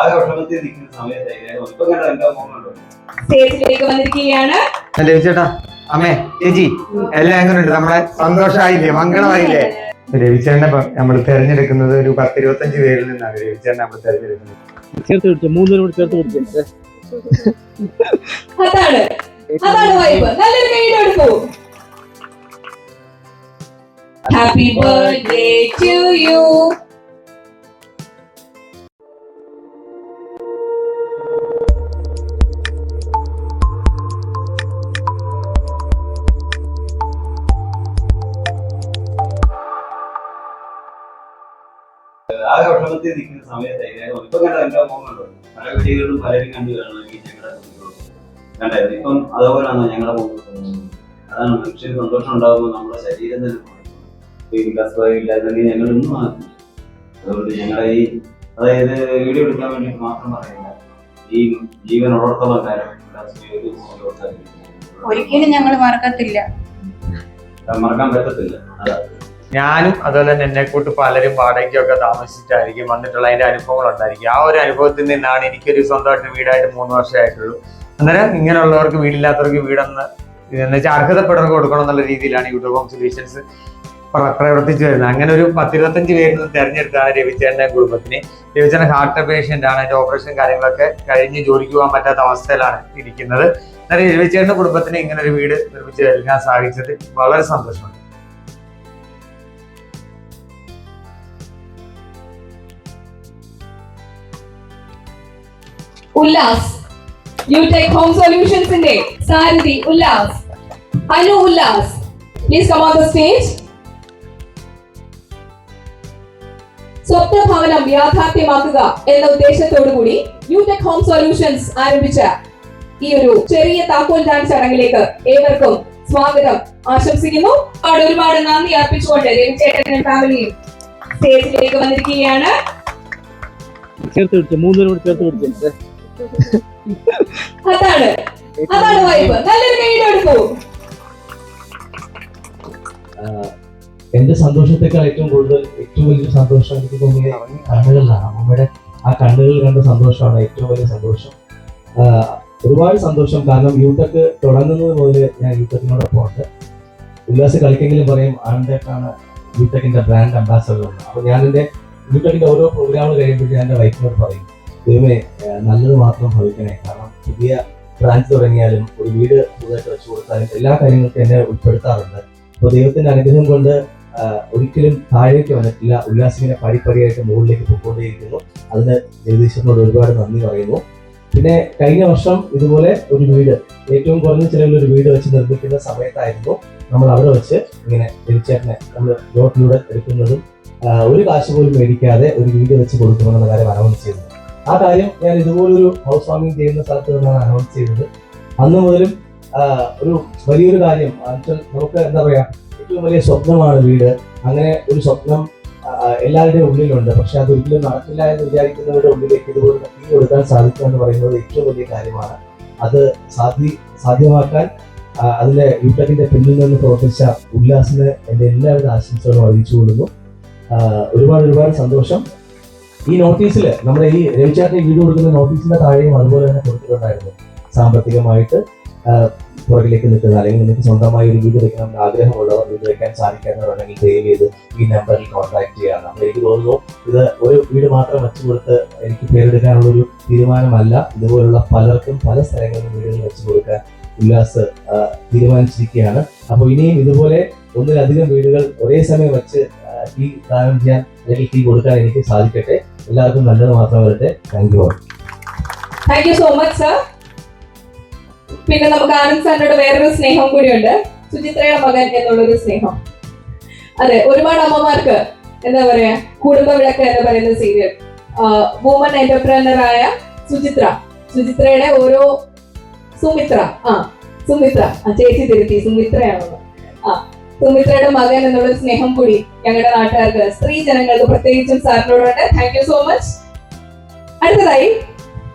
ആകെ വിഷമത്തിൽ നിൽക്കുന്ന സമയത്തായിരുന്നു ഇപ്പൊ കണ്ട എന്റെ മോഹമുണ്ടോ സ്റ്റേജിലേക്ക് വന്നിരിക്കുകയാണ്. രവിചേട്ടാ അമ്മേ ചേച്ചി എല്ലാം എങ്ങനെയുണ്ട് നമ്മളെ സന്തോഷമായില്ലേ? മംഗളമായില്ലേ? രവിചേട്ടനെ നമ്മൾ തെരഞ്ഞെടുക്കുന്നത് ഒരു പത്തിരുപത്തഞ്ച് പേരിൽ നിന്നാണ് രവിചേട്ടനെ നമ്മൾ തെരഞ്ഞെടുക്കുന്നത്. ചേർത്ത് പിടിച്ചു? മൂന്നിനും കൂടി ചേർത്ത് പിടിച്ചു? അതാണ്. അതാണ് വൈബ് നല്ലൊരു കൈയ്യടി എടുക്കൂ ഹാപ്പി ബർത്ത്ഡേ ടു യു വിഷമത്തിൽ നിൽക്കുന്ന സമയത്തായിരുന്നു ഇപ്പൊ കണ്ട എന്റെ മോഹമുണ്ടോ പല വീടുകളിലും പലരും കണ്ടു കാണണം ഈ ഞങ്ങളുടെ കുട്ടികളും കണ്ടായിരുന്നു. ഇപ്പം അതുപോലെയാണോ ഞങ്ങളുടെ പോകുന്നത് അതാണ് മനുഷ്യന് സന്തോഷം ഉണ്ടാകുമ്പോൾ നമ്മുടെ ശരീരം തന്നെ മാറും. ഇപ്പൊ ഈ വികാസഭാവം ഇല്ലായിരുന്നെങ്കിൽ ഞങ്ങൾ ഇന്നും ആകുന്നു അതുകൊണ്ട് ഞങ്ങളെ ഈ അതായത് വീഡിയോ എടുക്കാൻ വേണ്ടിയിട്ട് മാത്രം പറയില്ല ഈ ജീവൻ ഉള്ളിടത്തോളം കാലം. ഒരിക്കലും ഞങ്ങൾ മറക്കത്തില്ല. മറക്കാൻ പറ്റത്തില്ല. അതാ. ഞാനും അതുപോലെ തന്നെ എന്നെ കൂട്ട് പലരും വാടകയ്ക്കൊക്കെ താമസിച്ചിട്ടായിരിക്കും വന്നിട്ടുള്ള അതിന്റെ അനുഭവങ്ങൾ ഉണ്ടായിരിക്കും. ആ ഒരു അനുഭവത്തിൽ നിന്നാണ് എനിക്കൊരു സ്വന്തമായിട്ട് വീടായിട്ട് മൂന്ന് വർഷമായിട്ടുള്ളൂ അന്നേരം ഇങ്ങനെയുള്ളവർക്ക് വീടില്ലാത്തവർക്ക് വീടെന്ന് എന്ന് വെച്ചാൽ അർഹതപ്പെട്ടവർക്ക് കൊടുക്കണം എന്നുള്ള രീതിയിലാണ് യൂട്യൂബ് ഹോം സൊല്യൂഷൻസ് പ്ര- പ്രവർത്തിച്ചു വരുന്നത്. അങ്ങനെ ഒരു പത്തിരുപത്തഞ്ച് പേരിൽ നിന്ന് തെരഞ്ഞെടുത്താണ് രവിചേട്ടന്റെ കുടുംബത്തിന്. രവിചേട്ടൻ ഹാർട്ട് പേഷ്യന്റ് ആണ്. അതിന്റെ ഓപ്പറേഷൻ കാര്യങ്ങളൊക്കെ കഴിഞ്ഞ് ജോലിക്ക് പോകാൻ പറ്റാത്ത അവസ്ഥയിലാണ് ഇരിക്കുന്നത്. എന്നാലും രവിചേട്ടന്റെ കുടുംബത്തിന് ഇങ്ങനെ ഒരു വീട് നിർമ്മിച്ച് നൽകാൻ സാധിച്ചത് വളരെ സന്തോഷമുണ്ട് ഉല്ലാസ്. യു ടേക്ക് ഹോം സൊല്യൂഷൻസിന്റെ സാരഥി Ullas. Anu Ullas. Please come on the stage സ്വപ്ന ഭവനം യാഥാർത്ഥ്യമാക്കുക എന്ന ഉദ്ദേശത്തോടു കൂടി യു ടെക് ഹോം സൊല്യൂഷൻസ് ആരംഭിച്ച ഈ ഒരു ചെറിയ താക്കോൽ ദാൻ ചടങ്ങിലേക്ക് ഏവർക്കും സ്വാഗതം. ആശംസിക്കുന്നു. ഒരുപാട് ഒരുപാട് നന്ദി അർപ്പിച്ചുകൊണ്ട് രവിചേട്ടനും ഫാമിലിയും സ്റ്റേജിലേക്ക് വന്നിരിക്കുകയാണ്. ചേർത്ത് പിടിച്ചു? മൂന്നിനും കൂടി ചേർത്ത് പിടിച്ചു? അതാണ്. അതാണ് വൈബ് നല്ലൊരു കൈയ്യടി എടുക്കൂ. എന്റെ സന്തോഷത്തെക്കാൾ ഏറ്റവും കൂടുതൽ ഏറ്റവും വലിയ സന്തോഷം എനിക്ക് തോന്നിയത് കണ്ണുകളിലാണ്. അമ്മയുടെ ആ കണ്ണുകൾ കണ്ട സന്തോഷമാണ് ഏറ്റവും വലിയ സന്തോഷം. ഒരുപാട് സന്തോഷം. കാരണം യൂട്ടക്ക് തുടങ്ങുന്നത് മുതൽ ഞാൻ യൂട്ടക്കിനോടൊപ്പം ഉണ്ട്. ഉല്ലാസ് കളിക്കെങ്കിലും പറയും ആണ്ടേക്കാണ് യൂടെക്കിന്റെ ബ്രാൻഡ് അംബാസഡർ അപ്പൊ ഞാൻ എന്റെ യൂടെക്കിന്റെ ഓരോ പ്രോഗ്രാമുകൾ കഴിയുമ്പോഴും ഞാൻ എന്റെ വൈഫിനോട് പറയും ദൈവമേ നല്ലത് മാത്രം ഭവിക്കണേ. കാരണം പുതിയ ബ്രാഞ്ച് തുടങ്ങിയാലും ഒരു വീട് പുതുതായിട്ട് വെച്ചു കൊടുത്താലും എല്ലാ കാര്യങ്ങൾക്കും എന്നെ ഉൾപ്പെടുത്താറുണ്ട്. അപ്പോൾ ദൈവത്തിന്റെ അനുഗ്രഹം കൊണ്ട് ഒരിക്കലും താഴേക്ക് വന്നിട്ടില്ല. ഉല്ലാസിങ്ങനെ പടിപ്പടിയായിട്ട് മുകളിലേക്ക് പോയിക്കൊണ്ടേയിരിക്കുന്നു. അതിന് ജഗദീശ്വരനോട് ഒരുപാട് നന്ദി പറയുന്നു. പിന്നെ കഴിഞ്ഞ വർഷം ഇതുപോലെ ഒരു വീട് ഏറ്റവും കുറഞ്ഞ ചിലവിൽ ഒരു വീട് വെച്ച് നിർമ്മിക്കുന്ന സമയത്തായിരുന്നു നമ്മൾ അവിടെ വെച്ച് ഇങ്ങനെ തിരിച്ചേട്ടനെ നമ്മൾ റോട്ടിലൂടെ എടുക്കുന്നതും ഒരു കാശ് പോലും മേടിക്കാതെ ഒരു വീട് വെച്ച് കൊടുക്കുമെന്നുള്ള കാര്യം അനൗൺസ് ചെയ്തത് ആ കാര്യം ഞാൻ ഇതുപോലൊരു ഹൗസ് വാമിംഗ് ചെയ്യുന്ന സ്ഥലത്ത് നിന്നാണ് അനൗൺസ് ചെയ്തത്. അന്ന് മുതലും ഒരു വലിയൊരു കാര്യം നമുക്ക് എന്താ പറയാ ഏറ്റവും വലിയ സ്വപ്നമാണ് വീട്. അങ്ങനെ ഒരു സ്വപ്നം എല്ലാവരുടെയും ഉള്ളിലുണ്ട്. പക്ഷെ അത് ഒരിക്കലും നടക്കില്ല എന്ന് വിചാരിക്കുന്നവരുടെ ഉള്ളിലേക്ക് ഇതുപോലെ തീ കൊടുക്കാൻ സാധിക്കുക എന്ന് പറയുന്നത് ഏറ്റവും വലിയ കാര്യമാണ്. അത് സാധ്യ സാധ്യമാക്കാൻ അതിന്റെ യൂട്ടക്കിന്റെ പിന്നിൽ നിന്ന് പ്രവർത്തിച്ച ഉല്ലാസിന് എന്റെ എല്ലാവിധ ആശംസകളും അറിയിച്ചു കൊടുക്കും ഒരുപാട് ഒരുപാട് സന്തോഷം. ഈ നോട്ടീസിൽ നമ്മുടെ ഈ രവിചാറിന്റെ വീട് കൊടുക്കുന്ന നോട്ടീസിന്റെ താഴെയും അതുപോലെ തന്നെ കൊടുത്തിട്ടുണ്ടായിരുന്നു. സാമ്പത്തികമായിട്ട് പുറകിലേക്ക് നിൽക്കുന്ന അല്ലെങ്കിൽ നിങ്ങൾക്ക് സ്വന്തമായി ഒരു വീട് വെക്കണം ആഗ്രഹമുള്ളവർ വീട് വെക്കാൻ സാധിക്കാത്തവരുണ്ടെങ്കിൽ ദയവ് ചെയ്ത് ഈ നമ്പറിൽ കോൺടാക്ട് ചെയ്യാം അപ്പോൾ എനിക്ക് തോന്നുന്നു ഇത് ഒരു വീട് മാത്രം വെച്ചു കൊടുത്ത് എനിക്ക് പേരെടുക്കാനുള്ള ഒരു തീരുമാനമല്ല. ഇതുപോലുള്ള പലർക്കും പല സ്ഥലങ്ങളിലും വീടുകൾ വെച്ചു കൊടുക്കാൻ ഉല്ലാസ് തീരുമാനിച്ചിരിക്കുകയാണ്. അപ്പോൾ ഇനിയും ഇതുപോലെ ഒന്നിലധികം വീടുകൾ ഒരേ സമയം വെച്ച് ടീ ദാനം ചെയ്യാൻ അല്ലെങ്കിൽ ടീ കൊടുക്കാൻ എനിക്ക് സാധിക്കട്ടെ. എല്ലാവർക്കും നല്ലത് മാത്രം വരട്ടെ. Thank you thank you so much sir പിന്നെ നമുക്ക് ആനന്ദ് സാറിനോട് വേറൊരു സ്നേഹം കൂടിയുണ്ട് സുചിത്രയുടെ മകൻ എന്നുള്ളൊരു സ്നേഹം. അതെ ഒരുപാട് അമ്മമാർക്ക് എന്താ പറയാ കുടുംബ വിളക്ക് എന്ന് പറയുന്ന സീരിയൽ വുമൺ എന്റർപ്രനറായ സുചിത്ര. സുചിത്രയുടെ ഓരോ സുമിത്ര. ആ സുമിത്ര. ആ ചേച്ചി തിരുത്തി സുമിത്രയാണെന്ന്. ആ സുമിത്രയുടെ മകൻ എന്നുള്ള സ്നേഹം കൂടി ഞങ്ങളുടെ നാട്ടുകാർക്ക് സ്ത്രീ ജനങ്ങൾക്ക് പ്രത്യേകിച്ചും സാറിനോടുണ്ട്. താങ്ക് യു സോ മച്ച് അടുത്തതായി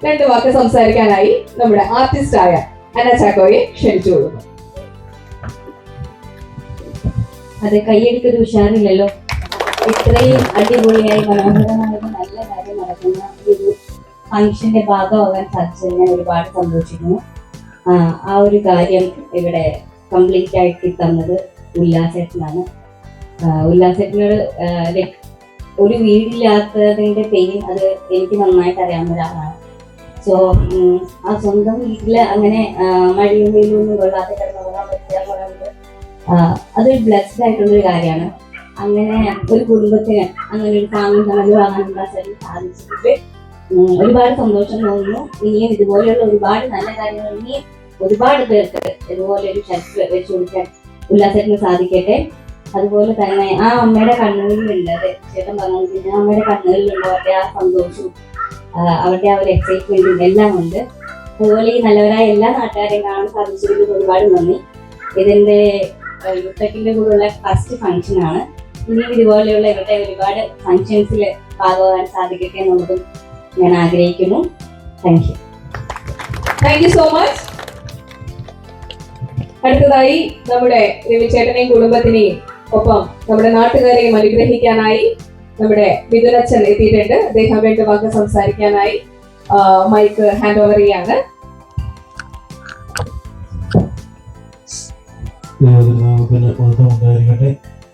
രണ്ട് വാക്ക് സംസാരിക്കാനായി നമ്മുടെ ആർട്ടിസ്റ്റ് ആയ അന ചാക്കോയെ കൊടുക്കും അത് കൈയടിക്കൊരു ഉഷാറില്ലല്ലോ. ഇത്രയും അടിപൊളിയായി മനോഹരമായത് നല്ല കാര്യം നടക്കുന്ന ഒരു ഫംഗ്ഷന്റെ ഭാഗമാകാൻ സാധിച്ചത് ഞാൻ ഒരുപാട് സന്തോഷിക്കുന്നു. ആ, ഒരു കാര്യം ഇവിടെ കംപ്ലീറ്റ് ആക്കി തന്നത് ഉല്ലാസേട്ടനാണ്. ഉല്ലാസേട്ടനോട് ലൈക്ക് ഒരു വീടില്ലാത്തതിന്റെ പെയിൻ അത് എനിക്ക് നന്നായിട്ട് അറിയാവുന്ന ഒരാളാണ്. സോ ആ സ്വന്തം വീട്ടിൽ അങ്ങനെ മഴയും വെയിലും ഒന്നും കൊള്ളാതെ അതൊരു ബ്ലെസ്ഡ് ആയിട്ടുള്ളൊരു കാര്യമാണ്. അങ്ങനെ ഒരു കുടുംബത്തിന് അങ്ങനെ ഒരു താങ്ങും തണലും വാങ്ങാനുള്ള സാധിച്ചിട്ട് ഒരുപാട് സന്തോഷം തോന്നുന്നു. ഇനിയും ഇതുപോലെയുള്ള ഒരുപാട് നല്ല കാര്യങ്ങൾ ഇനിയും ഒരുപാട് പേർക്ക് ഇതുപോലെ ഒരു ഷെൽഫ് വെച്ച് കൊടുക്കാൻ ഉല്ലാസത്തിന് സാധിക്കട്ടെ. അതുപോലെ തന്നെ ആ അമ്മയുടെ കണ്ണുകളിലുണ്ട് അതെ ചേട്ടൻ പറഞ്ഞു ആ അമ്മയുടെ കണ്ണുകളിലുണ്ട് അവരുടെ ആ സന്തോഷവും അവരുടെ ആ ഒരു എക്സൈറ്റ്മെന്റും എല്ലാം ഉണ്ട്. അതുപോലെ ഈ നല്ലവരായ എല്ലാ നാട്ടുകാരെയും കാണാൻ സാധിച്ചതിൽ ഒരുപാട് നന്ദി. ഇതിന്റെ യുട്ടക്കിന്റെ കൂടെയുള്ള ഫസ്റ്റ് ഫംഗ്ഷൻ ആണ്. ഇനിയും ഇതുപോലെയുള്ള ഇവരുടെ ഒരുപാട് ഫംഗ്ഷൻസിൽ ഭാഗമാകാൻ സാധിക്കട്ടെ എന്നുള്ളതും ഞാൻ ആഗ്രഹിക്കുന്നു. Thank you thank you so much അടുത്തതായി നമ്മുടെ രവിചേട്ടനെയും കുടുംബത്തിനെയും ഒപ്പം നമ്മുടെ നാട്ടുകാരെയും അനുഗ്രഹിക്കാനായി നമ്മുടെ മിഥുനച്ഛൻ എത്തിയിട്ടുണ്ട്. അദ്ദേഹം വേണ്ട വാക്ക് സംസാരിക്കാനായി മൈക്ക് ഹാൻഡ് ഓവർ ചെയ്യാണ്.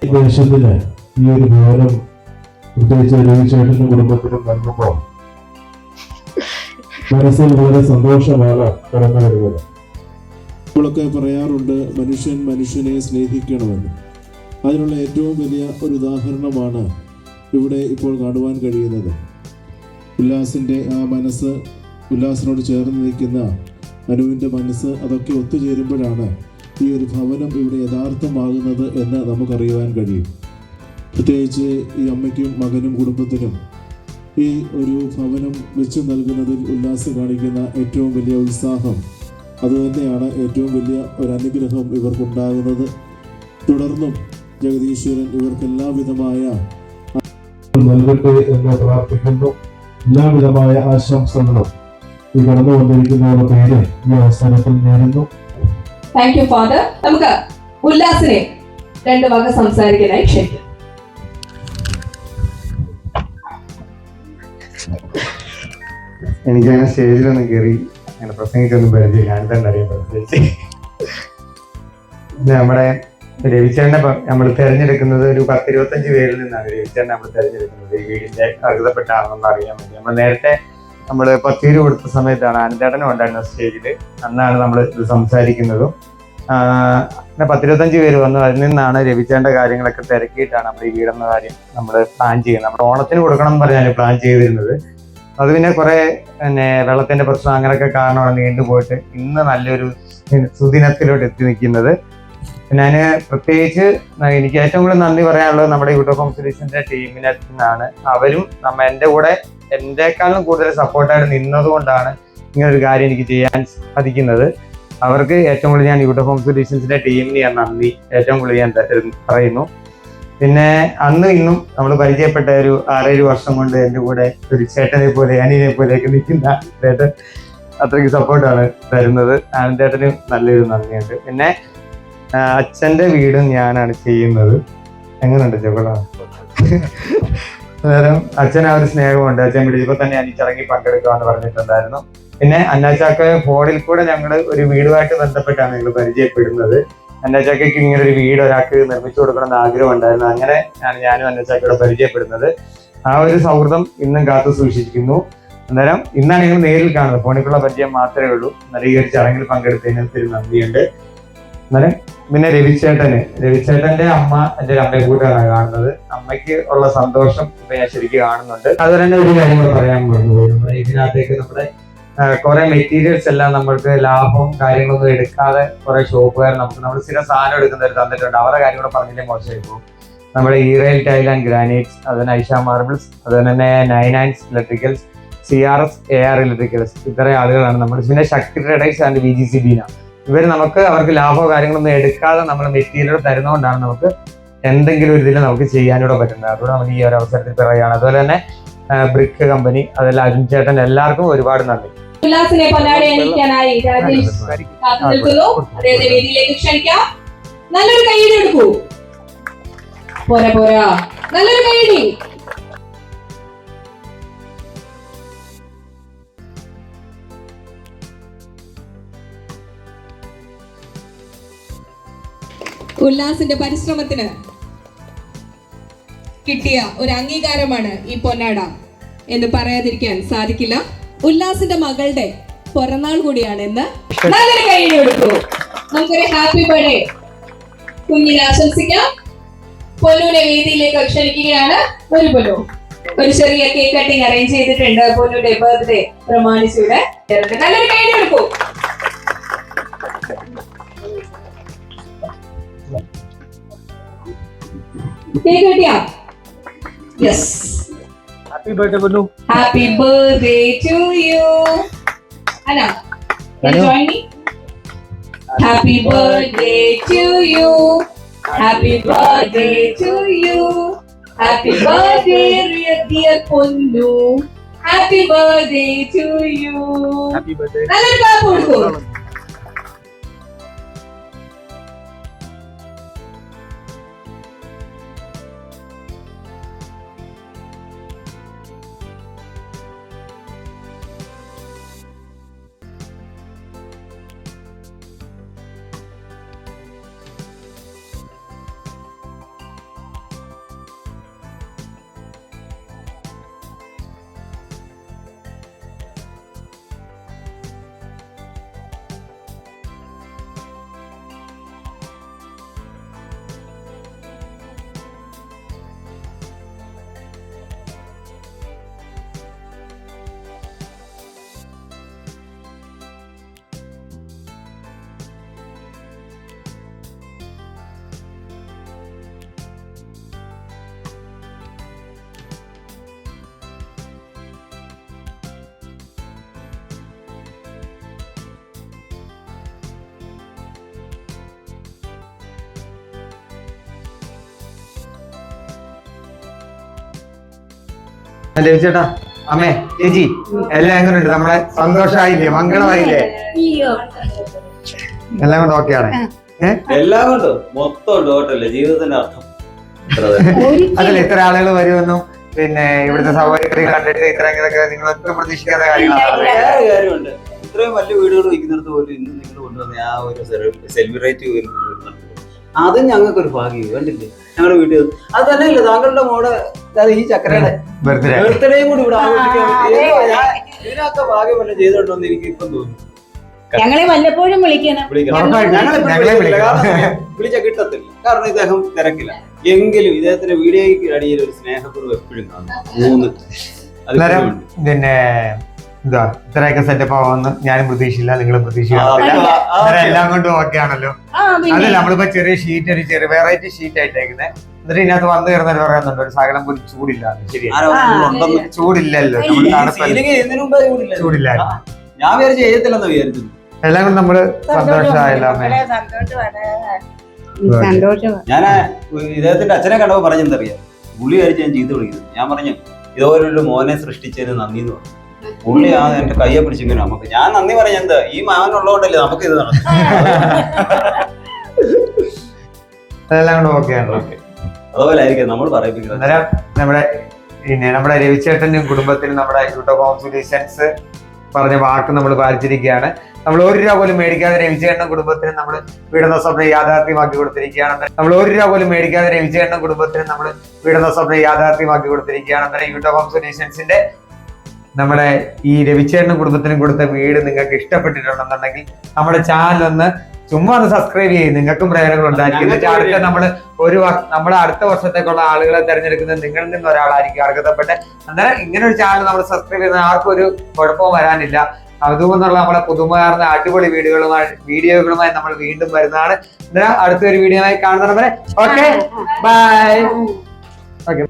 ഈ ദേശത്തിൽ ഈ ഒരു ഭവനം പ്രത്യേകിച്ച് രവിചേട്ടന്റെ കുടുംബത്തിനും നൽകുമ്പോൾ മനസ്സിൽ വളരെ സന്തോഷമാണ് കടന്നു വരുന്നത് നമ്മളൊക്കെ പറയാറുണ്ട് മനുഷ്യൻ മനുഷ്യനെ സ്നേഹിക്കണമെന്ന്. അതിനുള്ള ഏറ്റവും വലിയ ഒരു ഉദാഹരണമാണ് ഇവിടെ ഇപ്പോൾ കാണുവാൻ കഴിയുന്നത്. ഉല്ലാസിന്റെ ആ മനസ്സ് ഉല്ലാസിനോട് ചേർന്ന് നിൽക്കുന്ന അനുവിന്റെ മനസ്സ് അതൊക്കെ ഒത്തുചേരുമ്പോഴാണ് ഈ ഒരു ഭവനം ഇവിടെ യഥാർത്ഥമാകുന്നത് എന്ന് നമുക്കറിയുവാൻ കഴിയും. പ്രത്യേകിച്ച് ഈ അമ്മയ്ക്കും മകനും കുടുംബത്തിനും ഈ ഒരു ഭവനം വെച്ച് നൽകുന്നതിൽ ഉല്ലാസം കാണിക്കുന്ന ഏറ്റവും വലിയ ഉത്സാഹം അതുതന്നെയാണ് ഏറ്റവും വലിയ ഒരു അനുഗ്രഹം ഇവർക്കുണ്ടാകുന്നത്. തുടർന്നും ജഗദീശ്വരൻ ഇവർക്ക് എല്ലാവിധമായ നൽകട്ടെ എന്ന് പ്രാർത്ഥിക്കുന്നു. എല്ലാവിധമായ ആശംസകളും ഈ കടന്നു വന്നിരിക്കുന്നവരുടെ പേര് ഈ അവസരത്തിൽ നേരുന്നു. താങ്ക് യു ഫാദർ നമുക്ക് ഉല്ലാസിനെ രണ്ട് വാക്ക് സംസാരിക്കാനായി ക്ഷണിക്കും. എനിക്കങ്ങനെ സ്റ്റേജിലൊന്നും കയറി അങ്ങനെ പ്രസംഗിക്കൊന്നും പരിചയം ഞാൻ തന്നെ അറിയാൻ പ്രത്യേകിച്ച് നമ്മുടെ രവിചേട്ടനെ നമ്മൾ തിരഞ്ഞെടുക്കുന്നത് ഒരു പത്തിരുപത്തഞ്ച് പേരിൽ നിന്നാണ്. രവിചേട്ടനെ നമ്മൾ തിരഞ്ഞെടുക്കുന്നത്. ഈ വീടിന്റെ അർഹതപ്പെട്ട ആണെന്ന് അറിയാൻ വേണ്ടി നമ്മൾ നേരത്തെ നമ്മൾ പത്തീര് കൊടുത്ത സമയത്താണ് അനന്തേട്ടനും ഉണ്ടായിരുന്ന സ്റ്റേജിൽ അന്നാണ് നമ്മൾ ഇത് സംസാരിക്കുന്നതും. പിന്നെ പത്തിരുപത്തഞ്ച് പേര് വന്നു അതിൽ നിന്നാണ് രവിചേണ്ട കാര്യങ്ങളൊക്കെ തിരക്കിയിട്ടാണ് നമ്മൾ ഈ വീടെന്ന കാര്യം നമ്മൾ പ്ലാൻ ചെയ്യുന്നത്. നമ്മൾ ഓണത്തിന് കൊടുക്കണം എന്ന് പറഞ്ഞാൽ പ്ലാൻ ചെയ്തിരുന്നത്. അത് പിന്നെ കുറെ പിന്നെ വെള്ളത്തിന്റെ പ്രശ്നം അങ്ങനെയൊക്കെ കാരണമാണ് നീണ്ടുപോയിട്ട് ഇന്ന് നല്ലൊരു സുദിനത്തിലോട്ട് എത്തി നിൽക്കുന്നത്. ഞാൻ പ്രത്യേകിച്ച് എനിക്ക് ഏറ്റവും കൂടുതൽ നന്ദി പറയാനുള്ളത് നമ്മുടെ യൂട്യൂബ് ഹോം ടീമിനെ നിന്നാണ്. അവരും നമ്മ എന്റെ കൂടെ എന്റെക്കാളും കൂടുതൽ സപ്പോർട്ടായിട്ട് നിന്നതുകൊണ്ടാണ് ഇങ്ങനൊരു കാര്യം എനിക്ക് ചെയ്യാൻ സാധിക്കുന്നത്. അവർക്ക് ഏറ്റവും കൂടുതൽ ഞാൻ യൂട്യൂബ് ഹോം ടീമിന് ഞാൻ നന്ദി ഏറ്റവും കൂടുതൽ ഞാൻ പറയുന്നു. പിന്നെ അന്ന് ഇന്നും നമ്മൾ പരിചയപ്പെട്ട ഒരു ആറേഴ് വർഷം കൊണ്ട് എന്റെ കൂടെ ഒരു ചേട്ടനെ പോലെ അനിയനെ പോലെയൊക്കെ നിൽക്കുന്ന ചേട്ടൻ അത്രയ്ക്ക് സപ്പോർട്ടാണ് തരുന്നത്. ആനന്ദേട്ടന് നല്ലൊരു നന്ദിയുണ്ട്. പിന്നെ അച്ഛന്റെ വീടും ഞാനാണ് ചെയ്യുന്നത്. എങ്ങനെയുണ്ട് ചോക്കോള അന്നേരം അച്ഛൻ ആ ഒരു സ്നേഹമുണ്ട്. അച്ഛൻ വിളിച്ചപ്പോൾ തന്നെ എനിക്ക് ചടങ്ങിൽ പങ്കെടുക്കാമെന്ന് പറഞ്ഞിട്ടുണ്ടായിരുന്നു. പിന്നെ അന്നാച്ചാക്ക ഫോണിൽ കൂടെ ഞങ്ങൾ ഒരു വീടുമായിട്ട് ബന്ധപ്പെട്ടാണ് ഞങ്ങൾ പരിചയപ്പെടുന്നത്. അന്നച്ചാക്കയ്ക്ക് ഇങ്ങനെ ഒരു വീട് ഒരാൾക്ക് നിർമ്മിച്ചു കൊടുക്കണം എന്ന് ആഗ്രഹം ഉണ്ടായിരുന്നു. അങ്ങനെ ആണ് ഞാനും അന്നച്ചാക്കയോട് പരിചയപ്പെടുന്നത്. ആ ഒരു സൗഹൃദം ഇന്നും കാത്തു സൂക്ഷിക്കുന്നു അന്നേരം ഇന്നാണ് ഞങ്ങൾ നേരിൽ കാണുന്നത്. ഫോണിക്കുള്ള പരിചയം മാത്രമേ ഉള്ളൂ. അന്നേരം ഈ ഒരു ചടങ്ങിൽ പങ്കെടുത്തതിന് ഒത്തിരി നന്ദിയുണ്ട്. അന്നേരം പിന്നെ രവിചേട്ടന് രവിചേട്ടന്റെ അമ്മ എന്റെ ഒരു അമ്മയെ കൂട്ടാണ് കാണുന്നത്. അമ്മയ്ക്ക് ഉള്ള സന്തോഷം ഇപ്പൊ ഞാൻ ശരിക്കും കാണുന്നുണ്ട്. അതുപോലെ തന്നെ ഒരു കാര്യം കൂടെ പറയാൻ പറഞ്ഞു ഇതിനകത്തേക്ക് നമ്മുടെ കുറെ മെറ്റീരിയൽസ് എല്ലാം നമ്മൾക്ക് ലാഭവും കാര്യങ്ങളൊന്നും എടുക്കാതെ കുറെ ഷോപ്പുകാർ നമുക്ക് നമ്മൾ സ്ഥിരം സാധനം എടുക്കുന്നവർ തന്നിട്ടുണ്ട്. അവരുടെ കാര്യം കൂടെ പറഞ്ഞില്ലേ മോശമായി പോകും നമ്മുടെ ഈറേൽ ടൈൽ ആൻഡ് ഗ്രാനൈറ്റ്സ് അതുപോലെ ഐഷ മാർബിൾസ് അതുപോലെ തന്നെ nine ആൻഡ്സ് electricals C R S A R electricals ഇത്രയും ആളുകളാണ് നമ്മൾ പിന്നെ Shakti traders and V G C Beena ഇവർ നമുക്ക് അവർക്ക് ലാഭമോ കാര്യങ്ങളൊന്നും എടുക്കാതെ നമ്മൾ മെറ്റീരിയൽ തരുന്നതുകൊണ്ടാണ് നമുക്ക് എന്തെങ്കിലും ഒരു ഇതിൽ നമുക്ക് ചെയ്യാനൂടെ പറ്റുന്നത്. അതുകൊണ്ട് നമുക്ക് ഈ ഒരു അവസരത്തിൽ പറയുകയാണ് അതുപോലെ തന്നെ ബ്രിക്ക് കമ്പനി അതെല്ലാം അരുൺ ചേട്ടൻ എല്ലാവർക്കും ഒരുപാട് നന്ദി. ഉല്ലാസിനെ പൊന്നാടി അണിയിക്കാനായി രാജേഷ് കാത്തു നിൽക്കുന്നു അദ്ദേഹത്തെ വേദിയിലേക്ക് ക്ഷണിക്കാം. നല്ലൊരു കൈയ്യടി എടുക്കൂ. പോരാ പോരാ. നല്ലൊരു കൈയ്യടി. ഉല്ലാസിന്റെ പരിശ്രമത്തിന് കിട്ടിയ ഒരു അംഗീകാരമാണ് ഈ പൊന്നാട എന്ന് പറയാതിരിക്കാൻ സാധിക്കില്ല. ഉല്ലാസിന്റെ മകളുടെ പിറന്നാൾ കൂടിയാണ് ഇന്ന്. നല്ലൊരു കൈയ്യടി കൊടുക്കൂ നമുക്കൊരു ഹാപ്പി ബർത്ത്ഡേ കുഞ്ഞിനെ ആശംസിക്കാം. പൊന്നുവിനെ വേദിയിലേക്ക് ക്ഷണിക്കുകയാണ് ഒരു പൊന്നു. ഒരു ചെറിയ കേക്ക് കട്ടിങ് അറേഞ്ച് ചെയ്തിട്ടുണ്ട്. പൊന്നുയുടെ ബർത്ത്ഡേ പ്രമാണിച്ചൂടെ. നല്ലൊരു കൈയ്യടി കൊടുക്കൂ cake കട്ടിയാ yes Happy birthday, Banu. Happy birthday to you. Anna, can you join me? Happy birthday to you. Happy birthday to you. Happy birthday, dear Pundu. Happy birthday to you. Happy birthday. Nalalabahan po കൊടുക്കൂ. ചേട്ടാ അമ്മേ ചേച്ചി എല്ലാം എങ്ങനെയുണ്ട് നമ്മളെ സന്തോഷമായില്ലേ? മംഗളമായില്ലേ? എല്ലാം കൊണ്ട് ഓക്കെയാണ് എല്ലാം കൊണ്ട്. മൊത്തം ടോട്ടല്ലേ ജീവിതത്തിന്റെ അർത്ഥം. ഇത്ര ഇത്ര ആളുകൾ വരുമെന്നും പിന്നെ ഇവിടുത്തെ സൗകര്യങ്ങൾ കണ്ടിട്ട് ഇത്രയൊക്കെ നിങ്ങളൊക്കെ പ്രതീക്ഷിക്കാത്ത കാര്യങ്ങളാണ് കാര്യമുണ്ട്. ഇത്രയും വലിയ വീടുകൾ വയ്ക്കുന്നിടത്ത് പോലും ഇന്ന് നിങ്ങൾ കൊണ്ടുവന്ന ആ ഒരു സെലിബ്രേറ്റ് അതും ഞങ്ങൾക്ക് ഒരു ഭാഗ്യം കണ്ടില്ലേ? ഞങ്ങളുടെ വീട്ടിൽ അത് തന്നെയല്ലേ താങ്കളുടെ മോടെ ഈ ചക്രയുടെ ബർത്ത്ഡേ ബർത്ത്ഡേയും കൂടി ഇവിടെ ആഘോഷിക്കാൻ ഇതിനൊക്കെ ഭാഗ്യമല്ല ചെയ്തോണ്ടെന്ന് എനിക്ക് ഇപ്പം തോന്നുന്നു. ഞങ്ങളെ വല്ലപ്പോഴും വിളിക്കണം. വിളിക്കണം. ഞങ്ങളെ വിളിക്കണം. വിളിച്ച കിട്ടത്തില്ല. കാരണം ഇദ്ദേഹം തിരക്കില്ല. എങ്കിലും ഇദ്ദേഹത്തിന്റെ വീഡിയോയ്ക്ക് അടിയിൽ ഒരു സ്നേഹക്കുറവ് എപ്പോഴും കാണും. മൂന്ന്. പിന്നെ എന്താ ഇത്രയൊക്കെ സെറ്റപ്പ് ആവുമെന്ന് ഞാനും പ്രതീക്ഷയില്ല നിങ്ങളും പ്രതീക്ഷിക്കാം എല്ലാം കൊണ്ടും ഓക്കെ ആണല്ലോ. അതല്ല നമ്മളിപ്പോ ചെറിയ ഷീറ്റ് ഒരു ചെറിയ വെറൈറ്റി ഷീറ്റ് ആയിട്ടേക്കുന്നത് എന്നിട്ട് ഇതിനകത്ത് വന്നു കയറുന്നവർ പറയുന്നുണ്ട് ഒരു സകലം പോലും ചൂടില്ല. ചൂടില്ലല്ലോ. ചൂടില്ല. ഞാൻ വിചാരിച്ചു ചെയ്യത്തില്ലെന്ന് വിചാരിച്ചു എല്ലാം കൊണ്ട് നമ്മൾ സന്തോഷമായല്ലോ ഞാൻ ഇദ്ദേഹത്തിന്റെ അച്ഛനെ കണ്ടപ്പോ പറഞ്ഞെന്തറിയാം? പുള്ളി കഴിച്ച് ഞാൻ ചെയ്തു തുടങ്ങിയത് ഞാൻ പറഞ്ഞു ഇതുപോലൊരു മോനെ സൃഷ്ടിച്ചതിന് നന്ദി എന്ന് പറഞ്ഞു. പുള്ളി ആ എന്റെ കയ്യെ പിടിച്ചിങ്ങനെ നമുക്ക് ഞാൻ നന്ദി പറഞ്ഞ എന്താ? ഈ മാവൻ ഉള്ളതുകൊണ്ടല്ലേ നമുക്ക് ഇത് നടക്കും കൊണ്ട് ഓക്കെ ആണല്ലോ അതുപോലെ ആയിരിക്കും നമ്മൾ പറയിപ്പിക്കുന്നത്. അന്നേരം നമ്മുടെ പിന്നെ നമ്മുടെ രവിചേട്ടനും കുടുംബത്തിനും നമ്മുടെ യൂട്യൂബ് ഹോം സൊല്യൂഷൻസ് പറഞ്ഞ വാക്ക് നമ്മൾ പാലിച്ചിരിക്കുകയാണ്. നമ്മൾ ഒരു രൂപ പോലും മേടിക്കാതെ രവിചേട്ടൻ കുടുംബത്തിന് നമ്മൾ വീടുന്ന സ്വപ്നം യാഥാർത്ഥ്യമാക്കി കൊടുത്തിരിക്കുകയാണ്. നമ്മൾ ഒരു രൂപ പോലും മേടിക്കാതെ രവിചേട്ടൻ കുടുംബത്തിന് നമ്മൾ വീടുന്ന സ്വപ്നം യാഥാർത്ഥ്യമാക്കി കൊടുത്തിരിക്കുകയാണ്. അന്നേരം യൂട്യൂബ് ഹോം സൊല്യൂഷൻസിന്റെ നമ്മുടെ ഈ രവിചേട്ടനും കുടുംബത്തിനും കൊടുത്ത വീട് നിങ്ങൾക്ക് ഇഷ്ടപ്പെട്ടിട്ടുണ്ടെന്നുണ്ടെങ്കിൽ നമ്മുടെ ചാനൽ ഒന്ന് ചുമ്മാ ഒന്ന് സബ്സ്ക്രൈബ് ചെയ്യും. നിങ്ങൾക്കും പ്രയോജനങ്ങൾ ഉണ്ടായിരിക്കും. എന്നിട്ട് അടുത്ത നമ്മൾ ഒരു നമ്മുടെ അടുത്ത വർഷത്തേക്കുള്ള ആളുകളെ തിരഞ്ഞെടുക്കുന്നത് നിങ്ങളിൽ നിന്ന് ഒരാളായിരിക്കും അർഹതപ്പെട്ട് അന്നേരം ഇങ്ങനെ ഒരു ചാനൽ നമ്മൾ സബ്സ്ക്രൈബ് ചെയ്യുന്ന ആർക്കും ഒരു കുഴപ്പവും വരാനില്ല. അതുകൊണ്ടുള്ള നമ്മളെ പുതുമയാർന്ന അടിപൊളി വീഡിയോകളുമായി വീഡിയോകളുമായി നമ്മൾ വീണ്ടും വരുന്നതാണ്. അന്നേരം അടുത്തൊരു ആയി കാണുന്നവരെ ഓക്കെ? Bye okay